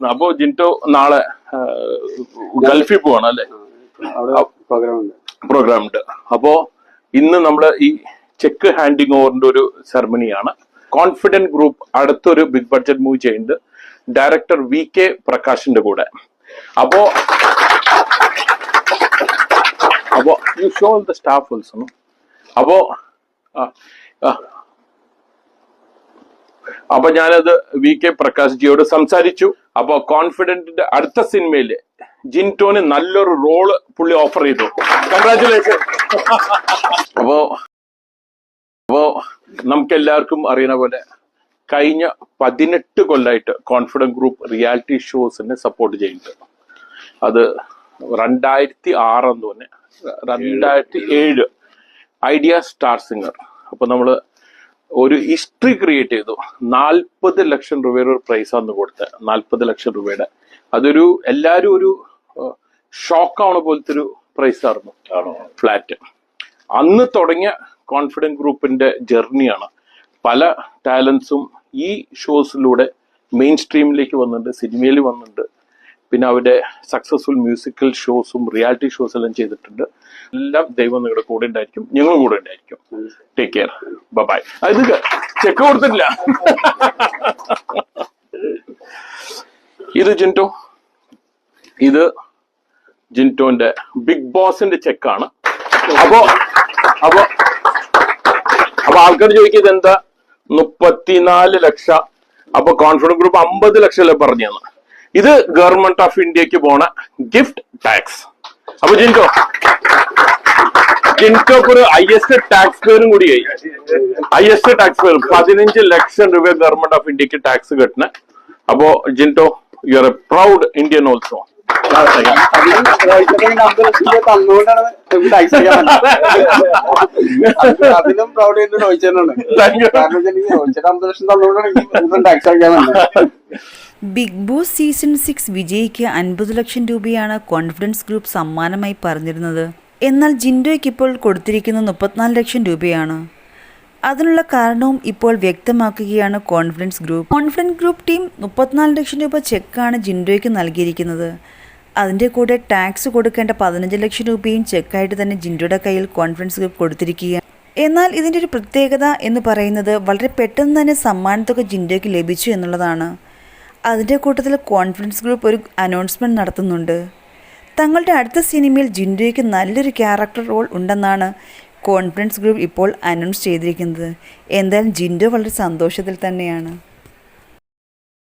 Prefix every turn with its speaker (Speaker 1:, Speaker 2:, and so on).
Speaker 1: അപ്പോ ജിന്റോ നാളെ ഗൾഫിൽ പോവാണ് അല്ലെ?
Speaker 2: പ്രോഗ്രാം ഉണ്ട്
Speaker 1: അപ്പോ ഇന്ന് നമ്മൾ ഈ ചെക്ക് ഹാൻഡിങ് ഓവറിന്റെ ഒരു സെറമണിയാണ് കോൺഫിഡന്റ് ഗ്രൂപ്പ് അടുത്തൊരു ബിഗ് ബഡ്ജറ്റ് മൂവ് ചെയ്യുന്നുണ്ട്. ഡയറക്ടർ വി കെ പ്രകാശിന്റെ കൂടെ. അപ്പോ അപ്പോ you show the staff also അപ്പോ. അപ്പൊ ഞാനത് വി കെ പ്രകാശ് ജിയോട് സംസാരിച്ചു. അപ്പൊ കോൺഫിഡന്റിന്റെ അടുത്ത സിനിമയിൽ ജിൻടോന് നല്ലൊരു റോൾ പുള്ളി ഓഫർ ചെയ്തു. കൺഗ്രാറ്റുലേഷൻ അപ്പോ അപ്പോ നമുക്ക് എല്ലാവർക്കും അറിയുന്ന പോലെ കഴിഞ്ഞ പതിനെട്ട് കൊല്ലായിട്ട് കോൺഫിഡന്റ് ഗ്രൂപ്പ് റിയാലിറ്റി ഷോസിനെ സപ്പോർട്ട് ചെയ്യുന്നുണ്ട്. അത് രണ്ടായിരത്തി ആറെന്ന് തോന്നെ രണ്ടായിരത്തി ഏഴ് ഐഡിയ സ്റ്റാർ സിംഗർ അപ്പൊ നമ്മൾ ഒരു ഹിസ്റ്ററി ക്രിയേറ്റ് ചെയ്തു. നാൽപ്പത് ലക്ഷം രൂപയുടെ ഒരു പ്രൈസ് ആണ് കൊടുത്തത്. നാൽപ്പത് ലക്ഷം രൂപയുടെ. അതൊരു എല്ലാരും ഒരു ഷോക്കാവണ പോലത്തെ ഒരു പ്രൈസ് ആയിരുന്നു. ഫ്ലാറ്റ് അന്ന് തുടങ്ങിയ കോൺഫിഡന്റ് ഗ്രൂപ്പിന്റെ ജേർണിയാണ് പല ടാലൻസും ഈ ഷോസിലൂടെ മെയിൻ സ്ട്രീമിലേക്ക് വന്നിട്ടുണ്ട് സിനിമയിൽ വന്നിട്ടുണ്ട്. പിന്നെ അവരുടെ സക്സസ്ഫുൾ മ്യൂസിക്കൽ ഷോസും റിയാലിറ്റി ഷോസ് എല്ലാം ചെയ്തിട്ടുണ്ട്. എല്ലാം ദൈവം നിങ്ങളുടെ കൂടെ ഉണ്ടായിരിക്കും. ഞങ്ങൾ കൂടെ ഉണ്ടായിരിക്കും. ടേക്ക് കെയർ ബൈ ഇത് ചെക്ക് കൊടുത്തിട്ടില്ല. ഇത് ജിന്റോ. ഇത് ജിന്റോന്റെ ബിഗ് ബോസിന്റെ ചെക്കാണ് അപ്പോ അപ്പോ അപ്പൊ ആൾക്കാർ ചോദിക്കുന്നത് എന്താ? മുപ്പത്തിനാല് ലക്ഷം. അപ്പൊ കോൺഫിഡൻസ് ഗ്രൂപ്പ് അമ്പത് ലക്ഷം അല്ലേ പറഞ്ഞു ഇത് ഗവൺമെന്റ് ഓഫ് ഇന്ത്യയ്ക്ക് പോണ ഗിഫ്റ്റ് ടാക്സ് അപ്പൊ ജിൻകോ ജിൻകോക്ക് ഒരു ഹയസ്റ്റ് ടാക്സ് പേരും കൂടിയായി ഹയസ്റ്റ് ടാക്സ് പേരും പതിനഞ്ച് ലക്ഷം രൂപ ഗവൺമെന്റ് ഓഫ് ഇന്ത്യയ്ക്ക് ടാക്സ് കെട്ടണ. അപ്പോ Jinto you are a proud Indian also
Speaker 2: അതിലും പ്രൗഡ് ചെയ്ത് lakh തന്നുകൊണ്ടാണ് tax
Speaker 3: Bigg Boss season six വിജയിക്ക് അൻപത് ലക്ഷം രൂപയാണ് കോൺഫിഡൻസ് ഗ്രൂപ്പ് സമ്മാനമായി പറഞ്ഞിരുന്നത്. എന്നാൽ ജിൻഡോയ്ക്ക് ഇപ്പോൾ കൊടുത്തിരിക്കുന്നത് മുപ്പത്തിനാല് ലക്ഷം രൂപയാണ്. അതിനുള്ള കാരണവും ഇപ്പോൾ വ്യക്തമാക്കുകയാണ് confidence group confidence group team മുപ്പത്തിനാല് ലക്ഷം രൂപ ചെക്കാണ് ജിൻഡോയ്ക്ക് നൽകിയിരിക്കുന്നത്. അതിന്റെ കൂടെ ടാക്സ് കൊടുക്കേണ്ട പതിനഞ്ച് ലക്ഷം രൂപയും ചെക്കായിട്ട് തന്നെ ജിൻഡോയുടെ കയ്യിൽ കോൺഫിഡൻസ് ഗ്രൂപ്പ് കൊടുത്തിരിക്കുകയാണ്. എന്നാൽ ഇതിന്റെ ഒരു പ്രത്യേകത എന്ന് പറയുന്നത് വളരെ പെട്ടെന്ന് തന്നെ സമ്മാനത്തൊക്കെ ജിൻഡോയ്ക്ക് ലഭിച്ചു എന്നുള്ളതാണ്. അതിന്റെ കൂട്ടത്തിൽ കോൺഫിഡൻസ് ഗ്രൂപ്പ് ഒരു അനൗൺസ്മെന്റ് നടത്തുന്നുണ്ട്. തങ്ങളുടെ അടുത്ത സിനിമയിൽ ജിൻഡോയ്ക്ക് നല്ലൊരു ക്യാരക്ടർ റോൾ ഉണ്ടെന്നാണ് കോൺഫിഡൻസ് ഗ്രൂപ്പ് ഇപ്പോൾ അനൗൺസ് ചെയ്തിരിക്കുന്നത്. എന്തായാലും ജിൻഡോ വളരെ സന്തോഷത്തിൽ തന്നെയാണ്.